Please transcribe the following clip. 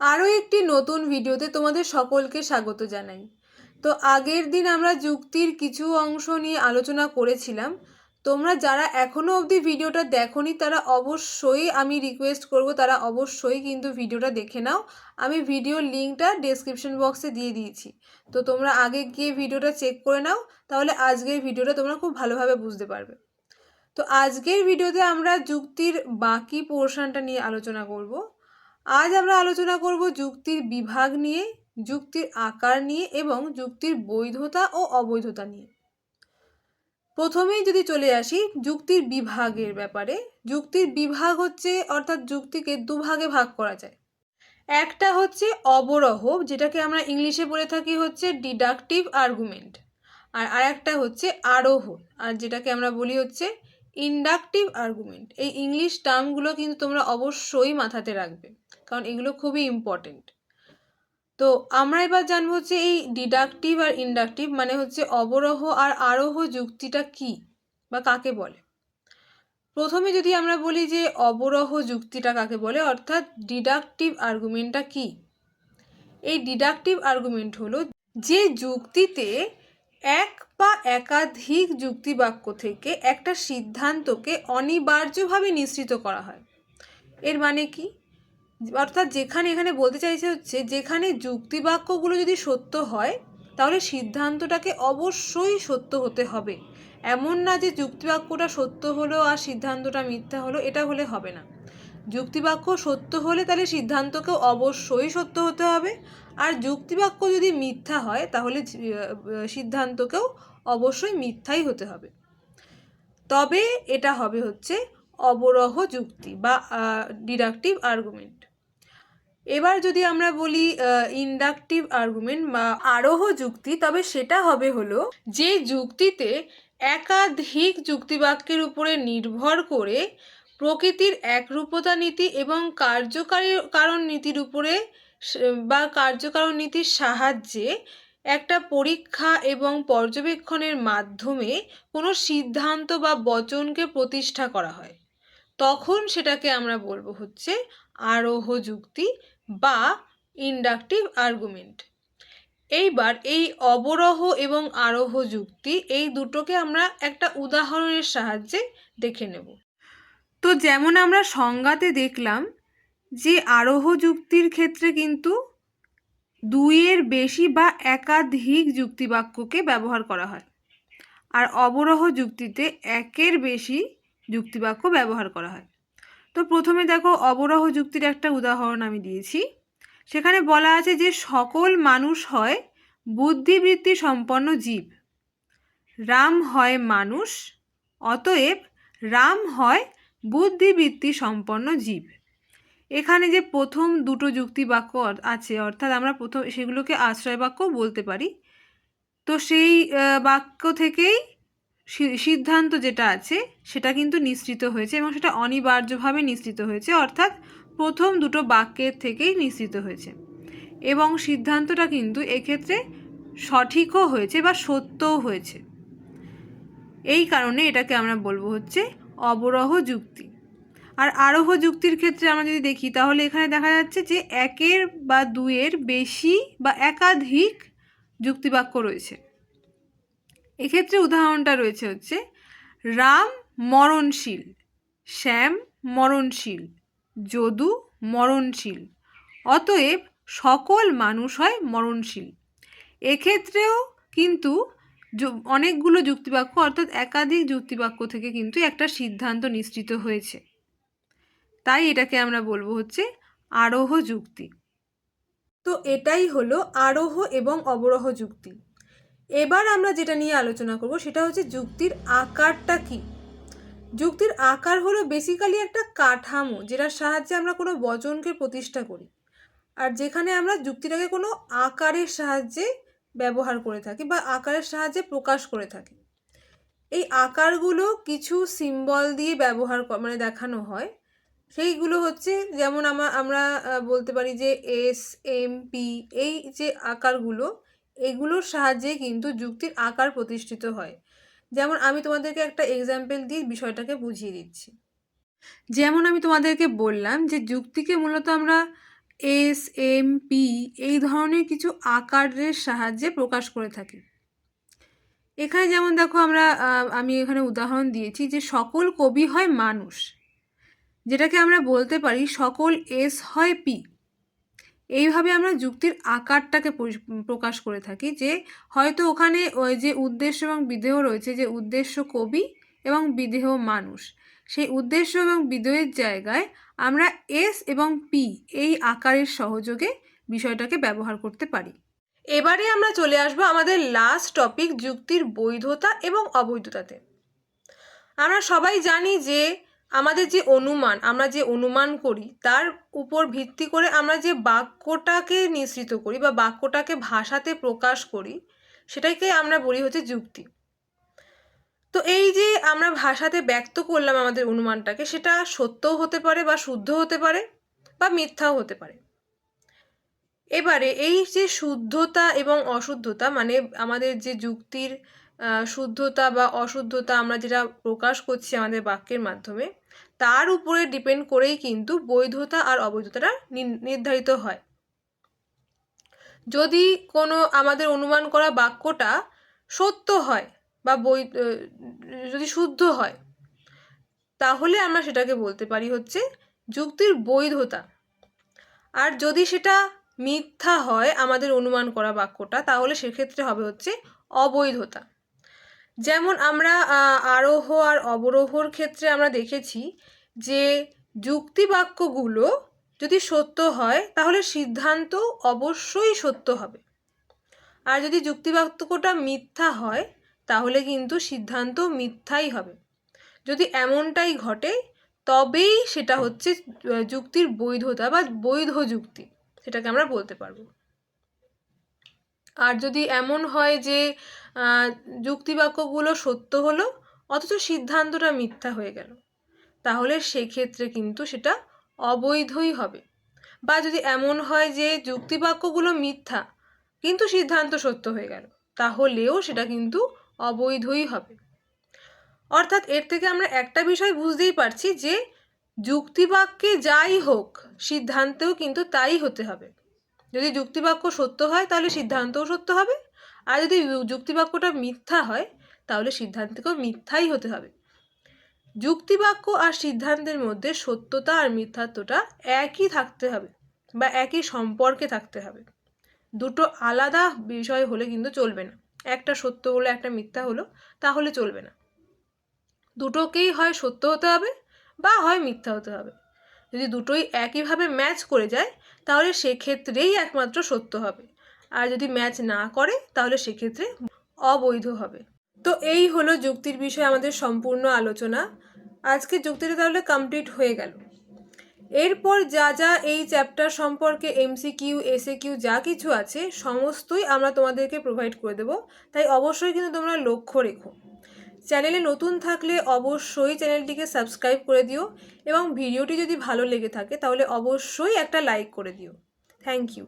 আরও একটি নতুন ভিডিওতে তোমাদের সকলকে স্বাগত জানাই। তো আগের দিন আমরা যুক্তির কিছু অংশ নিয়ে আলোচনা করেছিলাম। তোমরা যারা এখনও অবধি ভিডিওটা দেখোনি, তারা অবশ্যই আমি রিকোয়েস্ট করব, তারা অবশ্যই কিন্তু ভিডিওটা দেখে নাও। আমি ভিডিওর লিঙ্কটা ডেসক্রিপশন বক্সে দিয়ে দিয়েছি। তো তোমরা আগে গিয়ে ভিডিওটা চেক করে নাও, তাহলে আজকের ভিডিওটা তোমরা খুব ভালোভাবে বুঝতে পারবে। তো আজকের ভিডিওতে আমরা যুক্তির বাকি পোর্শনটা নিয়ে আলোচনা করব। আজ আমরা আলোচনা করব যুক্তির বিভাগ নিয়ে, যুক্তির আকার নিয়ে এবং যুক্তির বৈধতা ও অবৈধতা নিয়ে। প্রথমেই যদি চলে আসি যুক্তির বিভাগের ব্যাপারে, যুক্তির বিভাগ হচ্ছে, অর্থাৎ যুক্তিকে দুভাগে ভাগ করা যায়। একটা হচ্ছে অবরহ, যেটাকে আমরা ইংলিশে বলে থাকি হচ্ছে ডিডাকটিভ আর্গুমেন্ট, আর আরেকটা হচ্ছে আরোহ, আর যেটাকে আমরা বলি হচ্ছে ইন্ডাকটিভ আর্গুমেন্ট। এই ইংলিশ টার্মগুলো কিন্তু তোমরা অবশ্যই মাথাতে রাখবে। কারণ এগুলো খুবই ইম্পর্টেন্ট তো আমরা এবার জানব হচ্ছে এই ডিডাকটিভ আর ইন্ডাকটিভ মানে হচ্ছে অবরোহ আর আরোহ যুক্তিটা কি বা কাকে বলে? প্রথমে যদি আমরা বলি যে অবরোহ যুক্তিটা কাকে বলে, অর্থাৎ ডিডাকটিভ আর্গুমেন্টটা কি? এই ডিডাকটিভ আর্গুমেন্ট হলো যে যুক্তিতে এক বা একাধিক যুক্তিবাক্য থেকে একটা সিদ্ধান্তকে অনিবার্যভাবে নিশ্চিত করা হয়। এর মানে কি? অর্থাৎ যেখানে এখানে বলতে চাইছে হচ্ছে, যেখানে যুক্তিবাক্যগুলো যদি সত্য হয়, তাহলে সিদ্ধান্তটাকে অবশ্যই সত্য হতে হবে। এমন না যে যুক্তিবাক্যটা সত্য হলো আর সিদ্ধান্তটা মিথ্যা হলো, এটা হলে হবে না। যুক্তিবাক্য সত্য হলে তাহলে সিদ্ধান্তকেও অবশ্যই সত্য হতে হবে। আর যুক্তিবাক্য যদি মিথ্যা হয়, তাহলে সিদ্ধান্তকেও অবশ্যই মিথ্যাই হতে হবে। তবে এটা হবে হচ্ছে অবরহ যুক্তি বা ডিডাকটিভ আর্গুমেন্ট। এবার যদি আমরা বলি ইন্ডাকটিভ আর্গুমেন্ট বা আরোহ যুক্তি, তবে সেটা হবে হলো যে যুক্তিতে একাধিক যুক্তিবাক্যের উপরে নির্ভর করে প্রকৃতির একরূপতা নীতি এবং কার্যকারী, কারণ নীতির উপরে বা কার্যকারণ নীতির সাহায্যে একটা পরীক্ষা এবং পর্যবেক্ষণের মাধ্যমে কোনো সিদ্ধান্ত বা বচনকে প্রতিষ্ঠা করা হয়। তখন সেটাকে আমরা বলব হচ্ছে আরোহ যুক্তি বা ইন্ডাকটিভ আর্গুমেন্ট। এইবার এই অবরোহ এবং আরোহ যুক্তি এই দুটোকে আমরা একটা উদাহরণের সাহায্যে দেখে নেব। তো যেমন আমরা সংজ্ঞাতে দেখলাম যে আরোহ যুক্তির ক্ষেত্রে কিন্তু দুইয়ের বেশি বা একাধিক যুক্তিবাক্যকে ব্যবহার করা হয়। আর অবরোহ যুক্তিতে একের বেশি যুক্তিবাক্য ব্যবহার করা হয়। তো প্রথমে দেখো অবরোহ যুক্তির একটা উদাহরণ আমি দিয়েছি। সেখানে বলা আছে যে সকল মানুষ হয় বুদ্ধিবৃত্তি সম্পন্ন জীব। রাম হয় মানুষ, অতএব রাম হয় বুদ্ধিবৃত্তি সম্পন্ন জীব। এখানে যে প্রথম দুটো যুক্তি বাক্য আছে, অর্থাৎ আমরা প্রথম সেগুলোকে আশ্রয় বাক্য বলতে পারি। তো সেই বাক্য থেকেই সিদ্ধান্ত যেটা আছে, সেটা কিন্তু নিশ্চিত হয়েছে এবং সেটা অনিবার্যভাবে নিশ্চিত হয়েছে। অর্থাৎ প্রথম দুটো বাক্যের থেকেই নিশ্চিত হয়েছে। এবং সিদ্ধান্তটা কিন্তু এক্ষেত্রে সঠিকও হয়েছে বা সত্যও হয়েছে। এই কারণে এটাকে আমরা বলব হচ্ছে অবরহ যুক্তি। আর আরোহ যুক্তির ক্ষেত্রে আমরা যদি দেখি, তাহলে এখানে দেখা যাচ্ছে যে একের বা দুয়ের বেশি বা একাধিক যুক্তিবাক্য রয়েছে। এক্ষেত্রে উদাহরণটা রয়েছে হচ্ছে, রাম মরণশীল, শ্যাম মরণশীল, যদু মরণশীল, অতএব সকল মানুষ হয় মরণশীল। এক্ষেত্রেও কিন্তু অনেকগুলো যুক্তিবাক্য অর্থাৎ একাধিক যুক্তিবাক্য থেকে কিন্তু একটা সিদ্ধান্ত নিশ্চিত হয়েছে। তাই এটাকে আমরা বলব হচ্ছে আরোহ যুক্তি। তো এটাই হলো আরোহ এবং অবরোহ যুক্তি। এবার আমরা যেটা নিয়ে আলোচনা করব সেটা হচ্ছে যুক্তির আকারটা কি? যুক্তির আকার হলো বেসিক্যালি একটা কাঠামো যেটার সাহায্যে আমরা কোনো বচনকে প্রতিষ্ঠা করি। আর যেখানে আমরা যুক্তিটাকে কোনো আকারের সাহায্যে ব্যবহার করে থাকি বা আকারের সাহায্যে প্রকাশ করে থাকি। এই আকারগুলো কিছু সিম্বল দিয়ে ব্যবহার মানে দেখানো হয়। সেইগুলো হচ্ছে যেমন আমার আমরা বলতে পারি যে এস এম পি এই যে আকারগুলো এগুলোর সাহায্যে কিন্তু যুক্তির আকার প্রতিষ্ঠিত হয়। যেমন আমি তোমাদেরকে একটা এক্সাম্পল দিয়ে বিষয়টাকে বুঝিয়ে দিচ্ছি। যেমন আমি তোমাদেরকে বললাম যে যুক্তিকে মূলত আমরা এস এম পি এই ধরনের কিছু আকারের সাহায্যে প্রকাশ করে থাকি। এখানে যেমন দেখো আমরা আমি এখানে উদাহরণ দিয়েছি যে সকল কবি হয় মানুষ। যেটাকে আমরা বলতে পারি সকল এস হয় পি এইভাবে আমরা যুক্তির আকারটাকে প্রকাশ করে থাকি যে হয়তো ওখানে ওই যে উদ্দেশ্য এবং বিদেহ রয়েছে, যে উদ্দেশ্য কবি এবং বিদেহ মানুষ। সেই উদ্দেশ্য এবং বিদেহের জায়গায় আমরা এস এবং পি এই আকারের সহযোগে বিষয়টাকে ব্যবহার করতে পারি। এবারে আমরা চলে আসব আমাদের লাস্ট টপিক যুক্তির বৈধতা এবং অবৈধতাতে। আমরা সবাই জানি যে আমাদের যে অনুমান, আমরা যে অনুমান করি, তার উপর ভিত্তি করে আমরা যে বাক্যটাকে নিঃসৃত করি বা বাক্যটাকে ভাষাতে প্রকাশ করি, সেটাকে আমরা বলি হচ্ছে যুক্তি। তো এই যে আমরা ভাষাতে ব্যক্ত করলাম আমাদের অনুমানটাকে, সেটা সত্যও হতে পারে বা শুদ্ধ হতে পারে বা মিথ্যাও হতে পারে। এবারে এই যে শুদ্ধতা এবং অশুদ্ধতা মানে আমাদের যে যুক্তির শুদ্ধতা বা অশুদ্ধতা আমরা যেটা প্রকাশ করছি আমাদের বাক্যের মাধ্যমে, তার উপরে ডিপেন্ড করেই কিন্তু বৈধতা আর অবৈধতাটা নির্ধারিত হয়। যদি কোনো আমাদের অনুমান করা বাক্যটা সত্য হয় বা বৈ যদি শুদ্ধ হয়, তাহলে আমরা সেটাকে বলতে পারি হচ্ছে যুক্তির বৈধতা। আর যদি সেটা মিথ্যা হয় আমাদের অনুমান করা বাক্যটা, তাহলে সেক্ষেত্রে হবে হচ্ছে অবৈধতা। যেমন আমরা আরোহ আর অবরোহর ক্ষেত্রে আমরা দেখেছি যে যুক্তি বাক্যগুলো যদি সত্য হয়, তাহলে সিদ্ধান্ত অবশ্যই সত্য হবে। আর যদি যুক্তি বাক্যটা মিথ্যা হয়, তাহলে কিন্তু সিদ্ধান্ত মিথ্যাই হবে। যদি এমনটাই ঘটে, তবেই সেটা হচ্ছে যুক্তির বৈধতা বা বৈধ যুক্তি, সেটাকে আমরা বলতে পারব। আর যদি এমন হয় যে যুক্তিবাক্যগুলো সত্য হলো, অথচ সিদ্ধান্তটা মিথ্যা হয়ে গেল, তাহলে সেক্ষেত্রে কিন্তু সেটা অবৈধই হবে। বা যদি এমন হয় যে, যুক্তিবাক্যগুলো মিথ্যা, কিন্তু সিদ্ধান্ত সত্য হয়ে গেল, তাহলেও সেটা কিন্তু অবৈধই হবে। অর্থাৎ এর থেকে আমরা একটা বিষয় বুঝতেই পারছি যে, যুক্তিবাক্যে যাই হোক, সিদ্ধান্তেও কিন্তু তাই হতে হবে। যদি যুক্তিবাক্য সত্য হয়, তাহলে সিদ্ধান্তও সত্য হবে। আর যদি যুক্তিবাক্যটা মিথ্যা হয়, তাহলে সিদ্ধান্তকেও মিথ্যাই হতে হবে। যুক্তিবাক্য আর সিদ্ধান্তের মধ্যে সত্যতা আর মিথ্যাত্বটা একই থাকতে হবে বা একই সম্পর্কে থাকতে হবে। দুটো আলাদা বিষয় হলে কিন্তু চলবে না। একটা সত্য হলো, একটা মিথ্যা হলো, তাহলে চলবে না। দুটোকেই হয় সত্য হতে হবে বা হয় মিথ্যা হতে হবে। যদি দুটোই একইভাবে ম্যাচ করে যায়, তাহলে সেক্ষেত্রেই একমাত্র সত্য হবে। আর যদি ম্যাচ না করে, তাহলে সেক্ষেত্রে অবৈধ হবে। তো এই হলো যুক্তির বিষয়ে আমাদের সম্পূর্ণ আলোচনা। আজকে যুক্তিটা তাহলে কমপ্লিট হয়ে গেল। এরপর যা যা এই চ্যাপ্টার সম্পর্কে এমসিকিউ এসএ কিউ যা কিছু আছে, সমস্তই আমরা তোমাদেরকে প্রোভাইড করে দেবো। তাই অবশ্যই কিন্তু তোমরা লক্ষ্য রেখো। চ্যানেলে নতুন থাকলে অবশ্যই চ্যানেলটিকে সাবস্ক্রাইব করে দিও এবং ভিডিওটি যদি ভালো লেগে থাকে তাহলে অবশ্যই একটা লাইক করে দিও। Thank you.